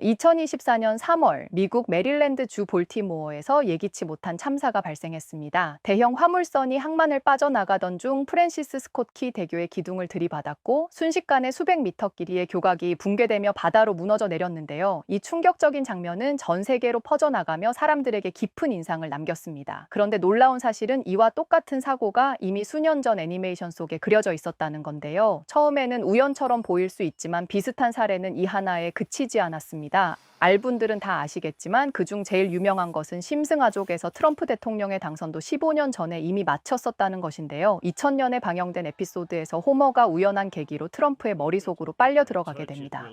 2024년 3월 미국 메릴랜드 주 볼티모어에서 예기치 못한 참사가 발생했습니다. 대형 화물선이 항만을 빠져나가던 중 프랜시스 스콧 키 대교의 기둥을 들이받았고 순식간에 수백 미터 길이의 교각이 붕괴되며 바다로 무너져 내렸는데요. 이 충격적인 장면은 전 세계로 퍼져나가며 사람들에게 깊은 인상을 남겼습니다. 그런데 놀라운 사실은 이와 똑같은 사고가 이미 수년 전 애니메이션 속에 그려져 있었다는 건데요. 처음에는 우연처럼 보일 수 있지만 비슷한 사례는 이 하나에 그치지 않았습니다. 알분들은 다 아시겠지만 그중 제일 유명한 것은 심승아족에서 트럼프 대통령의 당선도 15년 전에 이미 마쳤었다는 것인데요. 2000년에 방영된 에피소드에서 호머가 우연한 계기로 트럼프의 머릿속으로 빨려 들어가게 됩니다.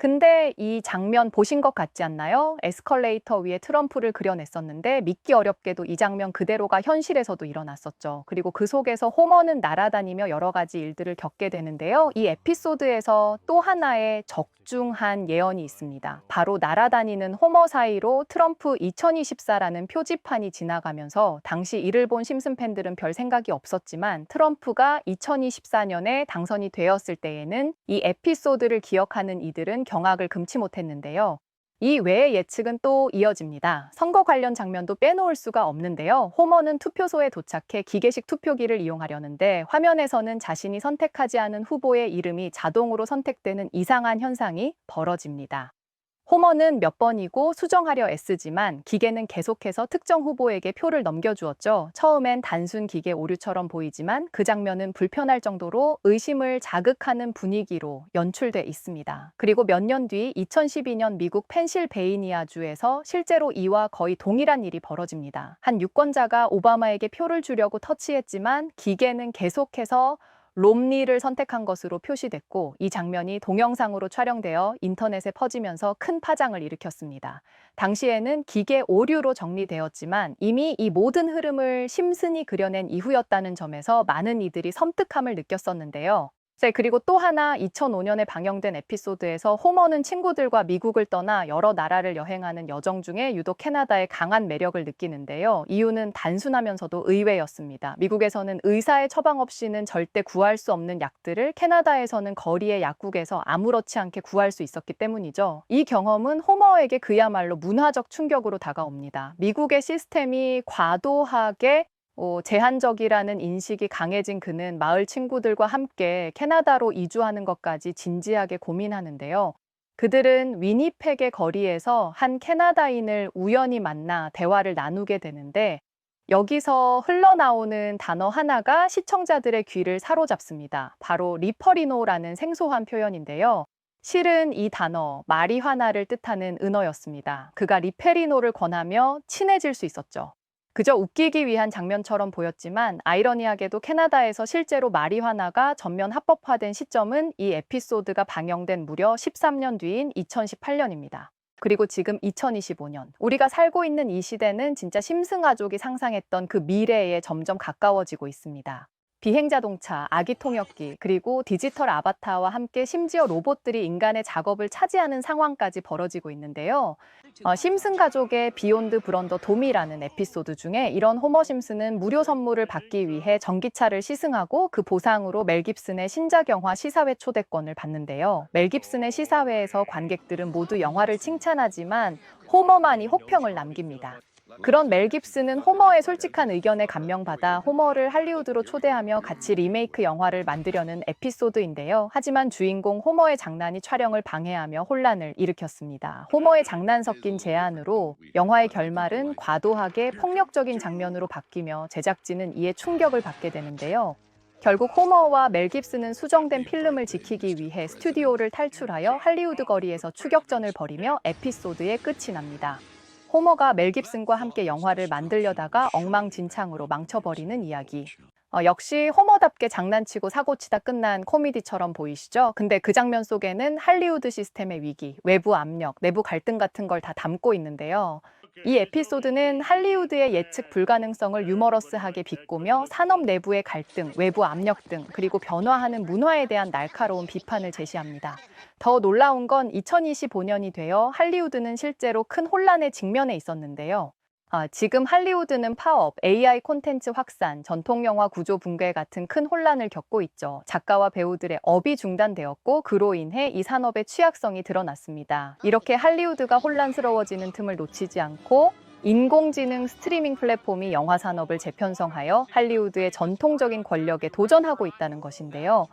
근데 이 장면 보신 것 같지 않나요? 에스컬레이터 위에 트럼프를 그려냈었는데 믿기 어렵게도 이 장면 그대로가 현실에서도 일어났었죠. 그리고 그 속에서 호머는 날아다니며 여러 가지 일들을 겪게 되는데요. 이 에피소드에서 또 하나의 적중한 예언이 있습니다. 바로 날아다니는 호머 사이로 트럼프 2024라는 표지판이 지나가면서 당시 이를 본 심슨 팬들은 별 생각이 없었지만 트럼프가 2024년에 당선이 되었을 때에는 이 에피소드를 기억하는 이들은 경악을 금치 못했는데요. 이 외의 예측은 또 이어집니다. 선거 관련 장면도 빼놓을 수가 없는데요. 호머는 투표소에 도착해 기계식 투표기를 이용하려는데 화면에서는 자신이 선택하지 않은 후보의 이름이 자동으로 선택되는 이상한 현상이 벌어집니다. 호머는 몇 번이고 수정하려 애쓰지만 기계는 계속해서 특정 후보에게 표를 넘겨주었죠. 처음엔 단순 기계 오류처럼 보이지만 그 장면은 불편할 정도로 의심을 자극하는 분위기로 연출돼 있습니다. 그리고 몇 년 뒤 2012년 미국 펜실베이니아주에서 실제로 이와 거의 동일한 일이 벌어집니다. 한 유권자가 오바마에게 표를 주려고 터치했지만 기계는 계속해서 롬니를 선택한 것으로 표시됐고 이 장면이 동영상으로 촬영되어 인터넷에 퍼지면서 큰 파장을 일으켰습니다. 당시에는 기계 오류로 정리되었지만 이미 이 모든 흐름을 심슨이 그려낸 이후였다는 점에서 많은 이들이 섬뜩함을 느꼈었는데요. 네, 그리고 또 하나 2005년에 방영된 에피소드에서 호머는 친구들과 미국을 떠나 여러 나라를 여행하는 여정 중에 유독 캐나다의 강한 매력을 느끼는데요. 이유는 단순하면서도 의외였습니다. 미국에서는 의사의 처방 없이는 절대 구할 수 없는 약들을 캐나다에서는 거리의 약국에서 아무렇지 않게 구할 수 있었기 때문이죠. 이 경험은 호머에게 그야말로 문화적 충격으로 다가옵니다. 미국의 시스템이 과도하게 어, 제한적이라는 인식이 강해진 그는 마을 친구들과 함께 캐나다로 이주하는 것까지 진지하게 고민하는데요. 그들은 위니펙의 거리에서 한 캐나다인을 우연히 만나 대화를 나누게 되는데 여기서 흘러나오는 단어 하나가 시청자들의 귀를 사로잡습니다. 바로 리퍼리노라는 생소한 표현인데요. 실은 이 단어 마리화나를 뜻하는 은어였습니다. 그가 리페리노를 권하며 친해질 수 있었죠. 그저 웃기기 위한 장면처럼 보였지만 아이러니하게도 캐나다에서 실제로 마리화나가 전면 합법화된 시점은 이 에피소드가 방영된 무려 13년 뒤인 2018년입니다. 그리고 지금 2025년. 우리가 살고 있는 이 시대는 진짜 심승아족이 상상했던 그 미래에 점점 가까워지고 있습니다. 비행자동차, 아기 통역기, 그리고 디지털 아바타와 함께 심지어 로봇들이 인간의 작업을 차지하는 상황까지 벌어지고 있는데요. 어, 심슨 가족의 비욘드 브런더 돔이라는 에피소드 중에 이런 호머 심슨은 무료 선물을 받기 위해 전기차를 시승하고 그 보상으로 멜 깁슨의 신작 영화 시사회 초대권을 받는데요. 멜 깁슨의 시사회에서 관객들은 모두 영화를 칭찬하지만 호머만이 혹평을 남깁니다. 그런 멜 깁슨은 호머의 솔직한 의견에 감명받아 호머를 할리우드로 초대하며 같이 리메이크 영화를 만들려는 에피소드인데요. 하지만 주인공 호머의 장난이 촬영을 방해하며 혼란을 일으켰습니다. 호머의 장난 섞인 제안으로 영화의 결말은 과도하게 폭력적인 장면으로 바뀌며 제작진은 이에 충격을 받게 되는데요. 결국 호머와 멜 깁슨은 수정된 필름을 지키기 위해 스튜디오를 탈출하여 할리우드 거리에서 추격전을 벌이며 에피소드의 끝이 납니다. 호머가 멜 깁슨과 함께 영화를 만들려다가 엉망진창으로 망쳐버리는 이야기. 어, 역시 호머답게 장난치고 사고치다 끝난 코미디처럼 보이시죠? 근데 그 장면 속에는 할리우드 시스템의 위기, 외부 압력, 내부 갈등 같은 걸 다 담고 있는데요. 이 에피소드는 할리우드의 예측 불가능성을 유머러스하게 비꼬며 산업 내부의 갈등, 외부 압력 등 그리고 변화하는 문화에 대한 날카로운 비판을 제시합니다. 더 놀라운 건 2025년이 되어 할리우드는 실제로 큰 혼란에 직면해 있었는데요. 아, 지금 할리우드는 파업, AI 콘텐츠 확산, 전통 영화 구조 붕괴 같은 큰 혼란을 겪고 있죠. 작가와 배우들의 업이 중단되었고 그로 인해 이 산업의 취약성이 드러났습니다. 이렇게 할리우드가 혼란스러워지는 틈을 놓치지 않고 인공지능 스트리밍 플랫폼이 영화 산업을 재편성하여 할리우드의 전통적인 권력에 도전하고 있다는 것인데요.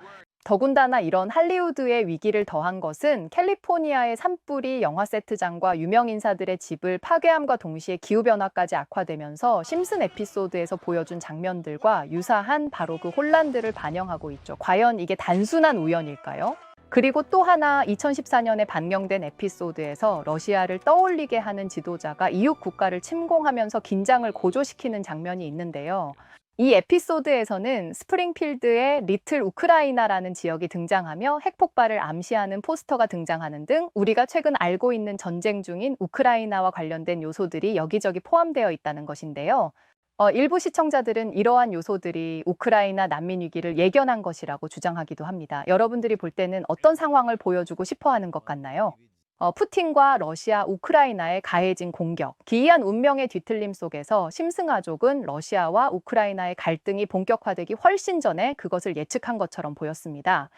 더군다나 이런 할리우드의 위기를 더한 것은 캘리포니아의 산불이 영화 세트장과 유명 인사들의 집을 파괴함과 동시에 기후변화까지 악화되면서 심슨 에피소드에서 보여준 장면들과 유사한 바로 그 혼란들을 반영하고 있죠. 과연 이게 단순한 우연일까요? 그리고 또 하나 2014년에 반영된 에피소드에서 러시아를 떠올리게 하는 지도자가 이웃 국가를 침공하면서 긴장을 고조시키는 장면이 있는데요. 이 에피소드에서는 스프링필드의 리틀 우크라이나라는 지역이 등장하며 핵폭발을 암시하는 포스터가 등장하는 등 우리가 최근 알고 있는 전쟁 중인 우크라이나와 관련된 요소들이 여기저기 포함되어 있다는 것인데요. 어, 일부 시청자들은 이러한 요소들이 우크라이나 난민 위기를 예견한 것이라고 주장하기도 합니다. 여러분들이 볼 때는 어떤 상황을 보여주고 싶어 하는 것 같나요? 어, 푸틴과 러시아, 우크라이나의 가해진 공격, 기이한 운명의 뒤틀림 속에서 심승아족은 러시아와 우크라이나의 갈등이 본격화되기 훨씬 전에 그것을 예측한 것처럼 보였습니다.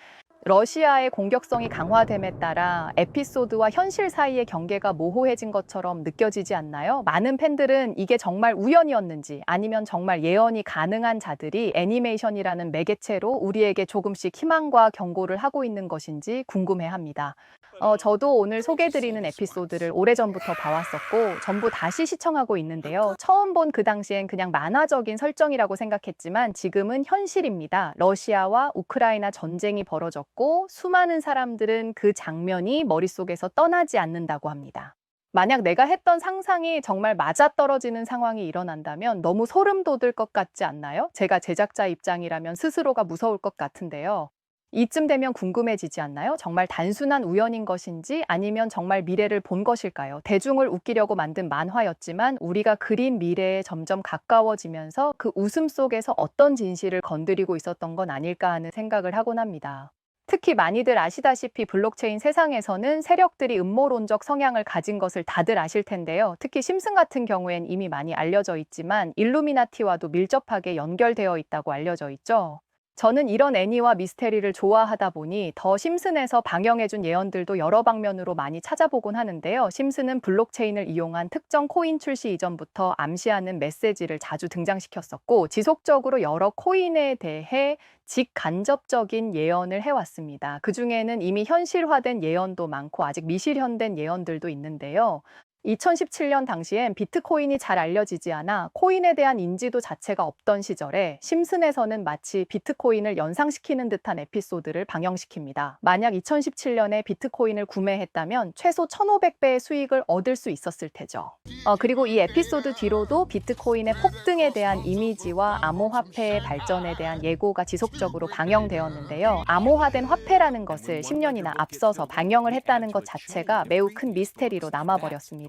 러시아의 공격성이 강화됨에 따라 에피소드와 현실 사이의 경계가 모호해진 것처럼 느껴지지 않나요? 많은 팬들은 이게 정말 우연이었는지 아니면 정말 예언이 가능한 자들이 애니메이션이라는 매개체로 우리에게 조금씩 희망과 경고를 하고 있는 것인지 궁금해합니다. 어, 저도 오늘 소개드리는 에피소드를 오래전부터 봐왔었고 전부 다시 시청하고 있는데요. 처음 본 그 당시엔 그냥 만화적인 설정이라고 생각했지만 지금은 현실입니다. 러시아와 우크라이나 전쟁이 벌어졌고 수많은 사람들은 그 장면이 머릿속에서 떠나지 않는다고 합니다. 만약 내가 했던 상상이 정말 맞아떨어지는 상황이 일어난다면 너무 소름 돋을 것 같지 않나요? 제가 제작자 입장이라면 스스로가 무서울 것 같은데요. 이쯤 되면 궁금해지지 않나요? 정말 단순한 우연인 것인지 아니면 정말 미래를 본 것일까요? 대중을 웃기려고 만든 만화였지만 우리가 그린 미래에 점점 가까워지면서 그 웃음 속에서 어떤 진실을 건드리고 있었던 건 아닐까 하는 생각을 하곤 합니다. 특히 많이들 아시다시피 블록체인 세상에서는 세력들이 음모론적 성향을 가진 것을 다들 아실 텐데요. 특히 심슨 같은 경우엔 이미 많이 알려져 있지만 일루미나티와도 밀접하게 연결되어 있다고 알려져 있죠. 저는 이런 애니와 미스테리를 좋아하다 보니 더 심슨에서 방영해준 예언들도 여러 방면으로 많이 찾아보곤 하는데요. 심슨은 블록체인을 이용한 특정 코인 출시 이전부터 암시하는 메시지를 자주 등장시켰었고 지속적으로 여러 코인에 대해 직간접적인 예언을 해왔습니다. 그 중에는 이미 현실화된 예언도 많고 아직 미실현된 예언들도 있는데요. 2017년 당시엔 비트코인이 잘 알려지지 않아 코인에 대한 인지도 자체가 없던 시절에 심슨에서는 마치 비트코인을 연상시키는 듯한 에피소드를 방영시킵니다. 만약 2017년에 비트코인을 구매했다면 최소 1,500배의 수익을 얻을 수 있었을 테죠. 어, 그리고 이 에피소드 뒤로도 비트코인의 폭등에 대한 이미지와 암호화폐의 발전에 대한 예고가 지속적으로 방영되었는데요. 암호화된 화폐라는 것을 10년이나 앞서서 방영을 했다는 것 자체가 매우 큰 미스테리로 남아버렸습니다.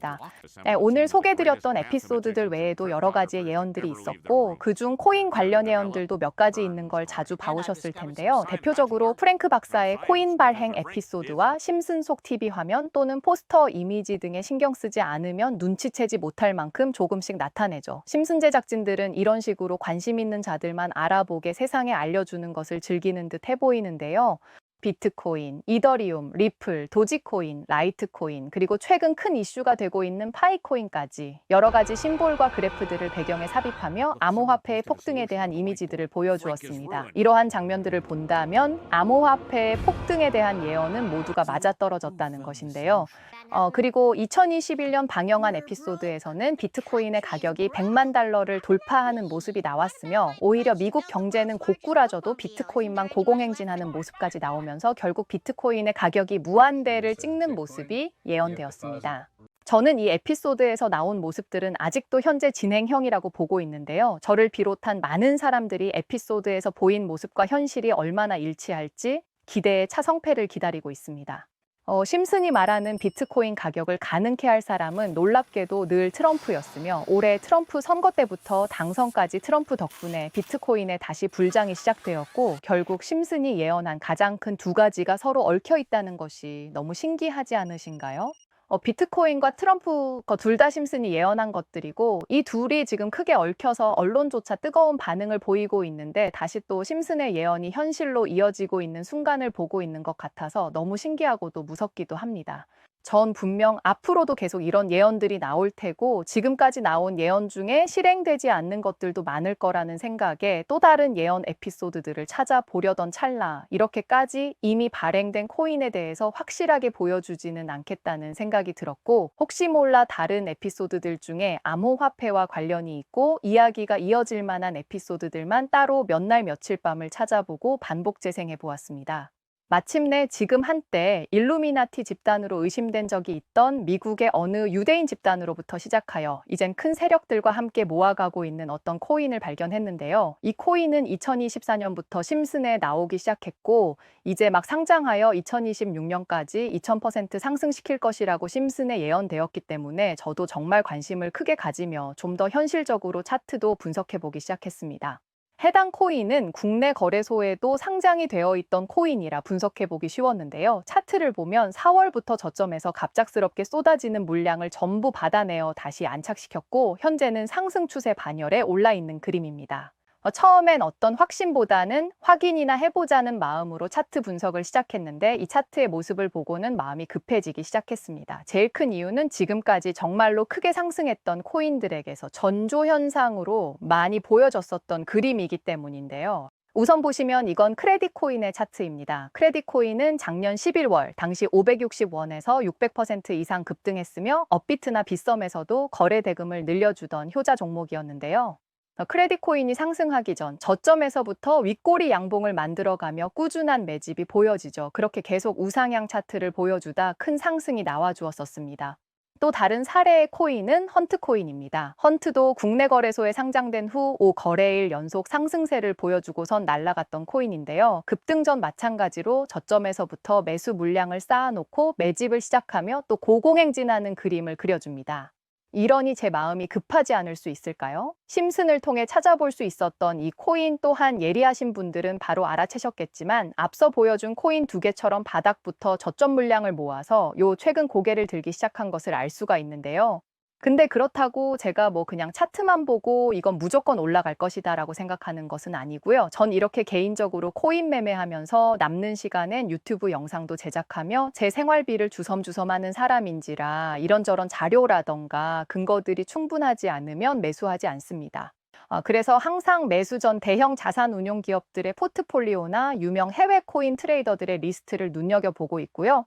네, 오늘 소개드렸던 에피소드들 외에도 여러 가지의 예언들이 있었고 그중 코인 관련 예언들도 몇 가지 있는 걸 자주 봐오셨을 텐데요. 대표적으로 프랭크 박사의 코인 발행 에피소드와 심슨 속 TV 화면 또는 포스터 이미지 등에 신경 쓰지 않으면 눈치채지 못할 만큼 조금씩 나타내죠. 심슨 제작진들은 이런 식으로 관심 있는 자들만 알아보게 세상에 알려주는 것을 즐기는 듯 해 보이는데요. 비트코인, 이더리움, 리플, 도지코인, 라이트코인, 그리고 최근 큰 이슈가 되고 있는 파이코인까지 여러 가지 심볼과 그래프들을 배경에 삽입하며 암호화폐의 폭등에 대한 이미지들을 보여주었습니다. 이러한 장면들을 본다면 암호화폐의 폭등에 대한 예언은 모두가 맞아떨어졌다는 것인데요. 어, 그리고 2021년 방영한 에피소드에서는 비트코인의 가격이 100만 달러를 돌파하는 모습이 나왔으며 오히려 미국 경제는 고꾸라져도 비트코인만 고공행진하는 모습까지 나오면서 결국 비트코인의 가격이 무한대를 찍는 모습이 예언되었습니다. 저는 이 에피소드에서 나온 모습들은 아직도 현재 진행형이라고 보고 있는데요. 저를 비롯한 많은 사람들이 에피소드에서 보인 모습과 현실이 얼마나 일치할지 기대의 차성패를 기다리고 있습니다. 어, 심슨이 말하는 비트코인 가격을 가능케 할 사람은 놀랍게도 늘 트럼프였으며 올해 트럼프 선거 때부터 당선까지 트럼프 덕분에 비트코인에 다시 불장이 시작되었고 결국 심슨이 예언한 가장 큰 두 가지가 서로 얽혀 있다는 것이 너무 신기하지 않으신가요? 어, 비트코인과 트럼프 둘 다 심슨이 예언한 것들이고 이 둘이 지금 크게 얽혀서 언론조차 뜨거운 반응을 보이고 있는데 다시 또 심슨의 예언이 현실로 이어지고 있는 순간을 보고 있는 것 같아서 너무 신기하고도 무섭기도 합니다. 전 분명 앞으로도 계속 이런 예언들이 나올 테고 지금까지 나온 예언 중에 실행되지 않는 것들도 많을 거라는 생각에 또 다른 예언 에피소드들을 찾아보려던 찰나 이렇게까지 이미 발행된 코인에 대해서 확실하게 보여주지는 않겠다는 생각이 들었고 혹시 몰라 다른 에피소드들 중에 암호화폐와 관련이 있고 이야기가 이어질 만한 에피소드들만 따로 몇 날 며칠 밤을 찾아보고 반복 재생해 보았습니다. 마침내 지금 한때 일루미나티 집단으로 의심된 적이 있던 미국의 어느 유대인 집단으로부터 시작하여 이젠 큰 세력들과 함께 모아가고 있는 어떤 코인을 발견했는데요. 이 코인은 2024년부터 심슨에 나오기 시작했고 이제 막 상장하여 2026년까지 2000% 상승시킬 것이라고 심슨에 예언되었기 때문에 저도 정말 관심을 크게 가지며 좀 더 현실적으로 차트도 분석해 보기 시작했습니다. 해당 코인은 국내 거래소에도 상장이 되어 있던 코인이라 분석해 보기 쉬웠는데요. 차트를 보면 4월부터 저점에서 갑작스럽게 쏟아지는 물량을 전부 받아내어 다시 안착시켰고 현재는 상승 추세 반열에 올라 있는 그림입니다. 어, 처음엔 어떤 확신보다는 확인이나 해보자는 마음으로 차트 분석을 시작했는데 이 차트의 모습을 보고는 마음이 급해지기 시작했습니다. 제일 큰 이유는 지금까지 정말로 크게 상승했던 코인들에게서 전조 현상으로 많이 보여졌었던 그림이기 때문인데요. 우선 보시면 이건 크레딧 코인의 차트입니다. 크레딧 코인은 작년 11월 당시 560원에서 600% 이상 급등했으며 업비트나 빗썸에서도 거래 대금을 늘려주던 효자 종목이었는데요. 어, 크레딧 코인이 상승하기 전 저점에서부터 윗꼬리 양봉을 만들어가며 꾸준한 매집이 보여지죠. 그렇게 계속 우상향 차트를 보여주다 큰 상승이 나와 주었었습니다. 또 다른 사례의 코인은 헌트 코인입니다. 헌트도 국내 거래소에 상장된 후 5거래일 연속 상승세를 보여주고선 날아갔던 코인인데요. 급등 전 마찬가지로 저점에서부터 매수 물량을 쌓아놓고 매집을 시작하며 또 고공행진하는 그림을 그려줍니다. 이러니 제 마음이 급하지 않을 수 있을까요? 심슨을 통해 찾아볼 수 있었던 이 코인 또한 예리하신 분들은 바로 알아채셨겠지만 앞서 보여준 코인 두 개처럼 바닥부터 저점 물량을 모아서 요 최근 고개를 들기 시작한 것을 알 수가 있는데요. 근데 그렇다고 제가 뭐 그냥 차트만 보고 이건 무조건 올라갈 것이다 라고 생각하는 것은 아니고요. 전 이렇게 개인적으로 코인 매매하면서 남는 시간엔 유튜브 영상도 제작하며 제 생활비를 주섬주섬하는 사람인지라 이런저런 자료라던가 근거들이 충분하지 않으면 매수하지 않습니다. 아, 그래서 항상 매수 전 대형 자산 운용 기업들의 포트폴리오나 유명 해외 코인 트레이더들의 리스트를 눈여겨보고 있고요.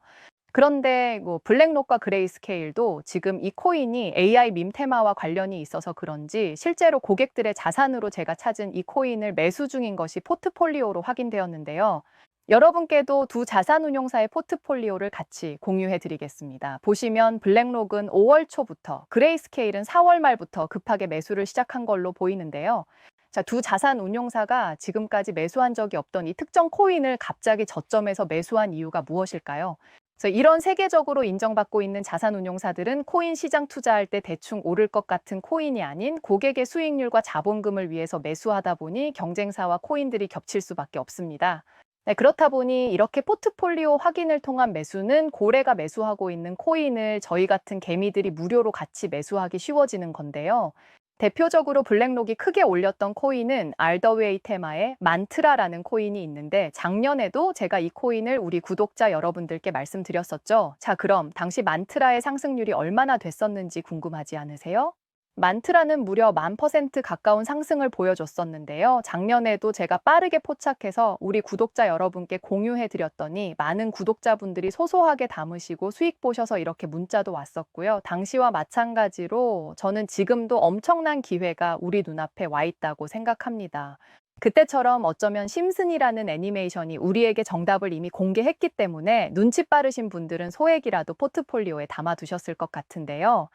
그런데 뭐 블랙록과 그레이스케일도 지금 이 코인이 AI 밈 테마와 관련이 있어서 그런지 실제로 고객들의 자산으로 제가 찾은 이 코인을 매수 중인 것이 포트폴리오로 확인되었는데요. 여러분께도 두 자산운용사의 포트폴리오를 같이 공유해 드리겠습니다. 보시면 블랙록은 5월 초부터, 그레이스케일은 4월 말부터 급하게 매수를 시작한 걸로 보이는데요. 자, 두 자산 운용사가 지금까지 매수한 적이 없던 이 특정 코인을 갑자기 저점에서 매수한 이유가 무엇일까요? 그래서 이런 세계적으로 인정받고 있는 자산 운용사들은 코인 시장 투자할 때 대충 오를 것 같은 코인이 아닌 고객의 수익률과 자본금을 위해서 매수하다 보니 경쟁사와 코인들이 겹칠 수밖에 없습니다. 네, 그렇다 보니 이렇게 포트폴리오 확인을 통한 매수는 고래가 매수하고 있는 코인을 저희 같은 개미들이 무료로 같이 매수하기 쉬워지는 건데요. 대표적으로 블랙록이 크게 올렸던 코인은 알더웨이 테마의 만트라라는 코인이 있는데 작년에도 제가 이 코인을 우리 구독자 여러분들께 말씀드렸었죠. 자, 그럼 당시 만트라의 상승률이 얼마나 됐었는지 궁금하지 않으세요? 만트라는 무려 만 퍼센트 가까운 상승을 보여줬었는데요. 작년에도 제가 빠르게 포착해서 우리 구독자 여러분께 공유해 드렸더니 많은 구독자분들이 소소하게 담으시고 수익 보셔서 이렇게 문자도 왔었고요. 당시와 마찬가지로 저는 지금도 엄청난 기회가 우리 눈앞에 와 있다고 생각합니다. 그때처럼 어쩌면 심슨이라는 애니메이션이 우리에게 정답을 이미 공개했기 때문에 눈치 빠르신 분들은 소액이라도 포트폴리오에 담아두셨을 것 같은데요.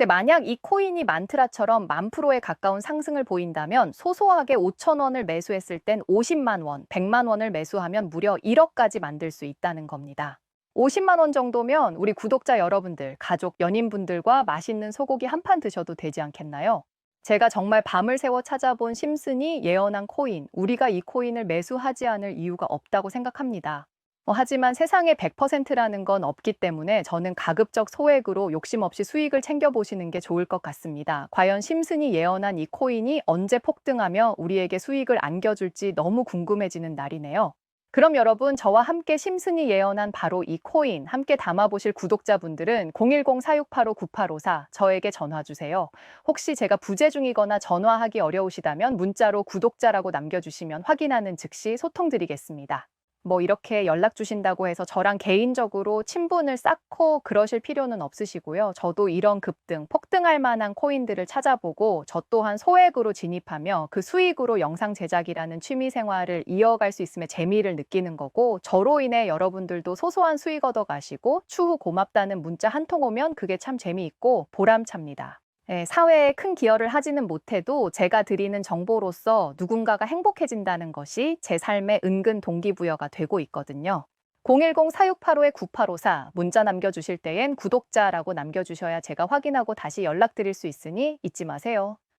이제 만약 이 코인이 만트라처럼 만 프로에 가까운 상승을 보인다면 소소하게 5천 원을 매수했을 땐 50만 원, 100만 원을 매수하면 무려 1억까지 만들 수 있다는 겁니다. 50만 원 정도면 우리 구독자 여러분들, 가족, 연인분들과 맛있는 소고기 한 판 드셔도 되지 않겠나요? 제가 정말 밤을 새워 찾아본 심슨이 예언한 코인, 우리가 이 코인을 매수하지 않을 이유가 없다고 생각합니다. 어, 하지만 세상에 100%라는 건 없기 때문에 저는 가급적 소액으로 욕심 없이 수익을 챙겨보시는 게 좋을 것 같습니다. 과연 심슨이 예언한 이 코인이 언제 폭등하며 우리에게 수익을 안겨줄지 너무 궁금해지는 날이네요. 그럼 여러분 저와 함께 심슨이 예언한 바로 이 코인 함께 담아보실 구독자분들은 010-4685-9854 저에게 전화 주세요. 혹시 제가 부재 중이거나 전화하기 어려우시다면 문자로 구독자라고 남겨주시면 확인하는 즉시 소통드리겠습니다. 뭐 이렇게 연락 주신다고 해서 저랑 개인적으로 친분을 쌓고 그러실 필요는 없으시고요. 저도 이런 급등, 폭등할 만한 코인들을 찾아보고 저 또한 소액으로 진입하며 그 수익으로 영상 제작이라는 취미 생활을 이어갈 수 있음에 재미를 느끼는 거고 저로 인해 여러분들도 소소한 수익 얻어 가시고 추후 고맙다는 문자 한 통 오면 그게 참 재미있고 보람찹니다. 예, 사회에 큰 기여를 하지는 못해도 제가 드리는 정보로서 누군가가 행복해진다는 것이 제 삶의 은근 동기부여가 되고 있거든요. 010-4685-9854 문자 남겨주실 때엔 구독자라고 남겨주셔야 제가 확인하고 다시 연락드릴 수 있으니 잊지 마세요.